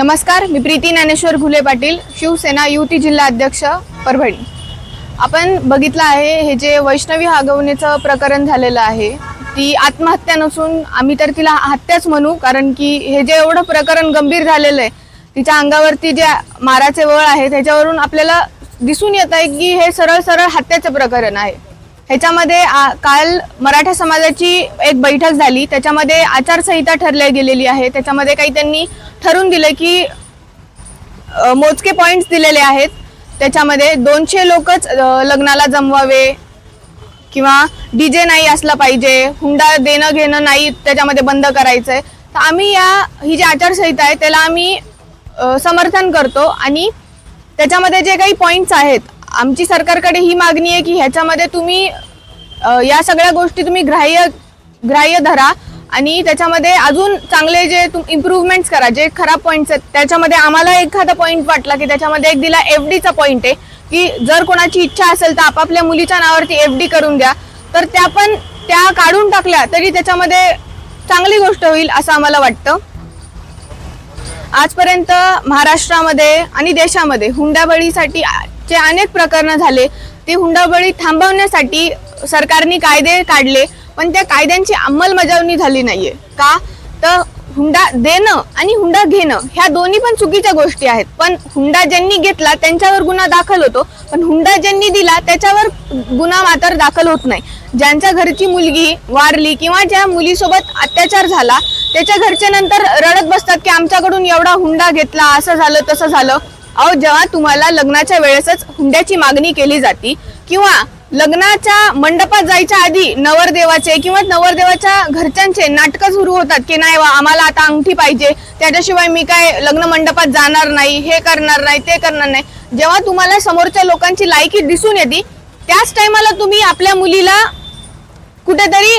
नमस्कार मी प्रीती ज्ञानेश्वर घुले पाटील शिवसेना युती जिल्हा अध्यक्ष परभणी. आपण बघितलं आहे हे जे वैष्णवी हागवणीचं प्रकरण झालेलं आहे ती आत्महत्या नसून आम्ही तर तिला हत्याच म्हणू कारण की हे जे एवढं प्रकरण गंभीर झालेलं आहे तिच्या अंगावरती जे माराचे वळ आहे त्याच्यावरून आपल्याला दिसून येत आहे की हे सरळ सरळ हत्याचं प्रकरण आहे. ह्याच्यामध्ये आ- काल मराठा समाजाची एक बैठक झाली. त्याच्यामध्ये आचारसंहिता ठरल्या गेलेली आहे. त्याच्यामध्ये काही त्यांनी ठरवून दिलं की मोजके पॉइंट्स दिलेले आहेत. त्याच्यामध्ये दोनशे लोकच लग्नाला जमवावे किंवा डीजे नाही असला पाहिजे हुंडा देणं घेणं नाही त्याच्यामध्ये बंद करायचंय. तर आम्ही या ही जी आचारसंहिता आहे त्याला आम्ही समर्थन करतो आणि त्याच्यामध्ये जे काही पॉइंट्स आहेत आमची सरकारकडे ही मागणी आहे की ह्याच्यामध्ये तुम्ही या सगळ्या गोष्टी तुम्ही ग्राह्य ग्राह्य धरा आणि त्याच्यामध्ये अजून चांगले जे इम्प्रूव्हमेंट्स करा जे खराब पॉईंट्स आहेत त्याच्यामध्ये आम्हाला एखादा पॉईंट वाटला की त्याच्यामध्ये एक दिला एफ डीचा पॉईंट आहे की जर कोणाची इच्छा असेल तर आपापल्या मुलीच्या नावावरती एफ डी करून द्या तर त्या पण त्या काढून टाकल्या तरी त्याच्यामध्ये चांगली गोष्ट होईल असं आम्हाला वाटतं. आजपर्यंत महाराष्ट्रामध्ये आणि देशामध्ये हुंडाबळीसाठी जे अनेक प्रकरणं झाले ते हुंडाबळी थांबवण्यासाठी सरकारने कायदे काढले पण त्या कायद्यांची अंमलबजावणी झाली नाहीये. का? तर हुंडा देणं आणि हुंडा घेणं ह्या दोन्ही पण चुकीच्या गोष्टी आहेत. पण हुंडा ज्यांनी घेतला त्यांच्यावर गुन्हा दाखल होतो. पण हुंडा ज्यांनी दिला त्याच्यावर गुन्हा मात्र दाखल होत नाही. ज्यांच्या घरची मुलगी वारली किंवा ज्या मुलीसोबत अत्याचार झाला त्याच्या घरचे नंतर रडत बसतात की आमच्याकडून एवढा हुंडा घेतला असं झालं तसं झालं. अहो जेव्हा तुम्हाला लग्नाच्या वेळेसच हुंड्याची मागणी केली जाते किंवा लग्नाच्या मंडपात जायच्या आधी नवरदेवाचे किंवा नवरदेवाच्या घरच्यांचे नाटकं सुरू होतात की नाही वा आम्हाला आता अंगठी पाहिजे त्याच्याशिवाय मी काय लग्न मंडपात जाणार नाही हे करणार नाही ते करणार नाही. जेव्हा तुम्हाला समोरच्या लोकांची लायकी दिसून येते त्याच टायमाला तुम्ही आपल्या मुलीला कुठेतरी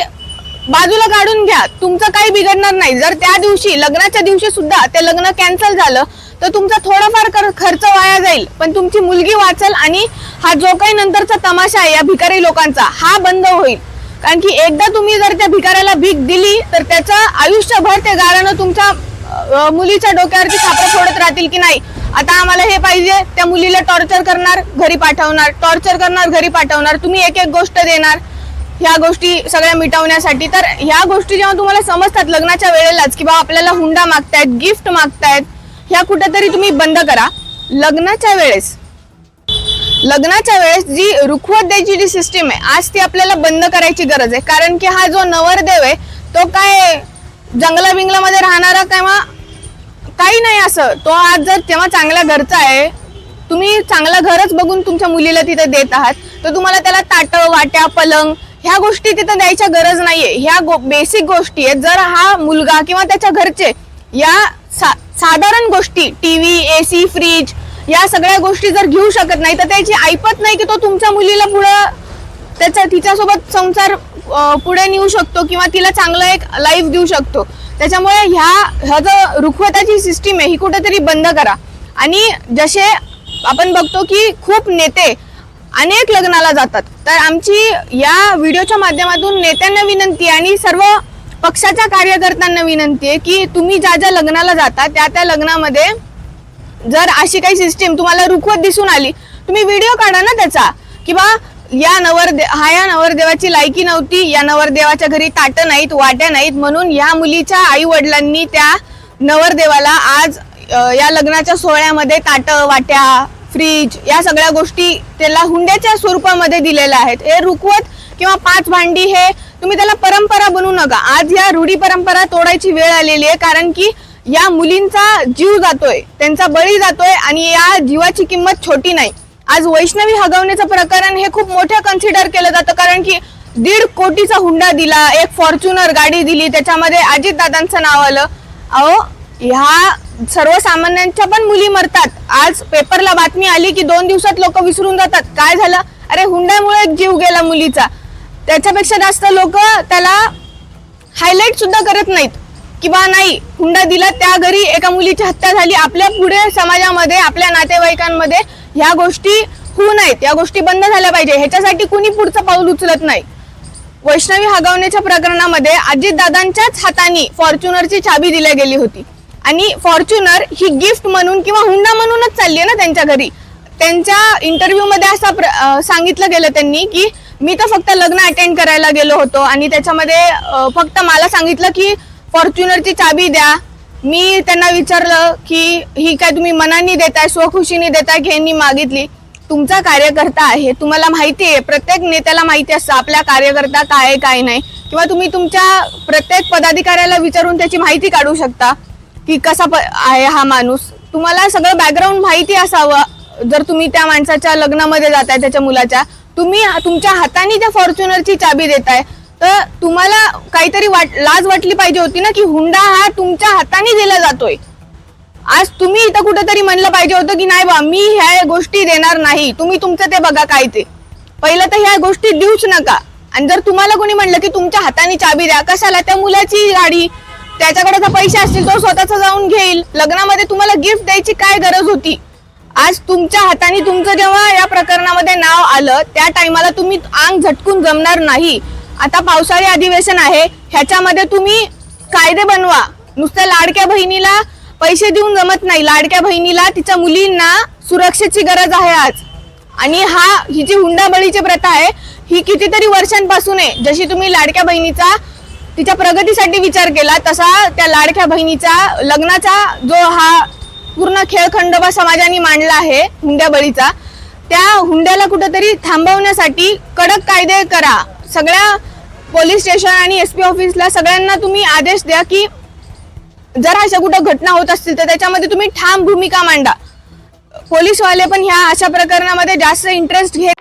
बाजूला काढून घ्या. तुमचं काही बिघडणार नाही. जर त्या दिवशी लग्नाच्या दिवशी सुद्धा ते लग्न कॅन्सल झालं तर तुमचा थोडाफार खर्च वाया जाईल. पण तुमची मुलगी वाचेल आणि हा जो काही नंतरचा तमाशा आहे या भिकारी लोकांचा हा बंद होईल. कारण की एकदा तुम्ही जर त्या भिकाऱ्याला भीक दिली तर त्याचं आयुष्यभर ते गाळणं तुमच्या मुलीच्या डोक्यावरती खापरं फोडत राहतील की नाही? आता आम्हाला हे पाहिजे त्या मुलीला टॉर्चर करणार घरी पाठवणार टॉर्चर करणार घरी पाठवणार तुम्ही एक एक गोष्ट देणार. ह्या गोष्टी सगळ्या मिटवण्यासाठी. तर ह्या गोष्टी जेव्हा तुम्हाला समजतात लग्नाच्या वेळेलाच की बाबा आपल्याला हुंडा मागतायत गिफ्ट मागतायत ह्या कुठेतरी तुम्ही बंद करा. लग्नाच्या वेळेस लग्नाच्या वेळेस जी रुखवत द्यायची जी सिस्टीम आहे आज ती आपल्याला बंद करायची गरज आहे. कारण की हा जो नवरदेव आहे तो काय जंगला बिंगलामध्ये राहणारा किंवा काही नाही असं. तो आज जर तेव्हा चांगल्या घरचा आहे तुम्ही चांगलं घरच बघून तुमच्या मुलीला तिथे देत आहात तर तुम्हाला त्याला ताट वाट्या पलंग ह्या गोष्टी तिथे द्यायच्या गरज नाहीये. ह्या गो बेसिक गोष्टी आहेत. जर हा मुलगा किंवा त्याच्या घरचे या सा- साधारण गोष्टी टीव्ही सी फ्रीज या सगळ्या गोष्टी जर घेऊ शकत नाही तर त्याची ऐपत नाही की तो तुमच्या मुलीला पुढं त्याचा तिच्यासोबत संसार पुढे नेऊ शकतो किंवा तिला चांगलं एक लाईफ देऊ शकतो. त्याच्यामुळे ह्या ह्या जो रुखवताची सिस्टीम आहे ही कुठेतरी बंद करा. आणि जसे आपण बघतो की खूप नेते अनेक लग्नाला जातात. तर आमची या व्हिडिओच्या माध्यमातून नेत्यांना विनंती आणि सर्व पक्षाच्या कार्यकर्त्यांना विनंती आहे की तुम्ही ज्या ज्या लग्नाला जाता त्या त्या लग्नामध्ये जर अशी काही सिस्टीम तुम्हाला रुखवत दिसून आली तुम्ही व्हिडिओ काढा ना त्याचा. किंवा या नवरदे हा या नवरदेवाची लायकी नव्हती या नवरदेवाच्या घरी ताटं नाहीत वाट्या नाहीत म्हणून या मुलीच्या आई वडिलांनी त्या नवरदेवाला आज या लग्नाच्या सोहळ्यामध्ये ताटं वाट्या फ्रीज या सगळ्या गोष्टी त्याला हुंड्याच्या स्वरूपामध्ये दिलेल्या आहेत. हे रुखवत किंवा पाच भांडी हे तुम्ही त्याला परंपरा बनवू नका. आज या रूढी परंपरा तोडायची वेळ आलेली आहे कारण की या मुलींचा जीव जातोय त्यांचा बळी जातोय आणि या जीवाची किंमत छोटी नाही. आज वैष्णवी हगवण्याचं प्रकरण हे खूप मोठं कन्सिडर केलं जातं कारण की दीड कोटीचा हुंडा दिला एक फॉर्च्युनर गाडी दिली त्याच्यामध्ये अजित दादांचं नाव आलं. अहो ह्या सर्वसामान्यांच्या पण मुली मरतात. आज पेपरला बातमी आली की दोन दिवसात लोक विसरून जातात. काय झालं? अरे हुंड्यामुळे एक जीव गेला मुलीचा. त्याच्यापेक्षा जास्त लोक त्याला हायलाइट सुद्धा करत नाहीत. किंवा नाही हुंडा दिला त्या घरी एका मुलीची हत्या झाली आपल्या पुढे समाजामध्ये आपल्या नातेवाईकांमध्ये ह्या गोष्टी होऊ नयेत. या गोष्टी बंद झाल्या पाहिजे. ह्याच्यासाठी कुणी पुढचं पाऊल उचलत नाही. वैष्णवी हगावण्याच्या प्रकरणामध्ये अजितदादांच्याच हाताने फॉर्च्युनरची चाबी दिल्या गेली होती. आणि फॉर्च्युनर ही गिफ्ट म्हणून किंवा हुंडा म्हणूनच चालली आहे ना त्यांच्या घरी. त्यांच्या इंटरव्ह्यू मध्ये असं प्र- सांगितलं गेलं त्यांनी की मी तर फक्त लग्न अटेंड करायला गेलो होतो आणि त्याच्यामध्ये फक्त मला सांगितलं की फॉर्च्युनरची चाबी द्या. मी त्यांना विचारलं की ही काय तुम्ही मनाने देताय स्वखुशीने देताय की यांनी मागितली? तुमचा कार्यकर्ता आहे तुम्हाला माहिती आहे प्रत्येक नेत्याला माहिती असतं आपल्या कार्यकर्ता काय आहे, काय नाही. किंवा तुम्ही तुमच्या प्रत्येक पदाधिकाऱ्याला विचारून त्याची माहिती काढू शकता की कसा प- आहे हा माणूस. तुम्हाला सगळं बॅकग्राऊंड माहिती असावं जर तुम्ही त्या माणसाच्या लग्नामध्ये जाताय त्याच्या मुलाच्या. तुम्ही तुमच्या हाताने त्या फॉर्च्युनरची चाबी देताय तर तुम्हाला काहीतरी वाट लाज वाटली पाहिजे होती ना की हुंडा हा तुमच्या हाताने दिला जातोय. आज तुम्ही इथं कुठेतरी म्हणलं पाहिजे होतं की नाही बा मी ह्या गोष्टी देणार नाही तुम्ही तुमचं ते बघा काय ते. पहिलं तर ह्या गोष्टी देऊच नका. आणि जर तुम्हाला कोणी म्हणलं की तुमच्या हाताने चाबी द्या कशाला? त्या मुलाची गाडी. त्याच्याकडे जर पैसे असतील तो स्वतःचा जाऊन घेईल. लग्नामध्ये तुम्हाला गिफ्ट द्यायची काय गरज होती? आज तुमच्या हाताने तुमचं जेव्हा या प्रकरणामध्ये नाव आलं त्या टायमाला तुम्ही आंग झटकून जमणार नाही. आता पावसाळी अधिवेशन आहे ह्याच्यामध्ये तुम्ही कायदे बनवा. नुसत्या लाडक्या बहिणीला पैसे देऊन जमत नाही. लाडक्या बहिणीला तिच्या मुलींना सुरक्षेची गरज आहे आज. आणि हा ही जी हुंडाबळीची प्रथा आहे ही कितीतरी वर्षांपासून आहे. जशी तुम्ही लाडक्या बहिणीचा तिच्या प्रगतीसाठी विचार केला तसा त्या लाडक्या बहिणीचा लग्नाचा जो हा पूर्ण खेळ खंडोबा समाजाने मांडला आहे हुंड्याबळीचा त्या हुंड्याला कुठेतरी थांबवण्यासाठी कडक कायदे करा. सगळ्या पोलीस स्टेशन आणि एस पी ऑफिसला सगळ्यांना तुम्ही आदेश द्या की जर अशा कुठं घटना होत असतील तर त्याच्यामध्ये तुम्ही ठाम भूमिका मांडा. पोलीसवाले पण ह्या अशा प्रकरणामध्ये जास्त इंटरेस्ट घेत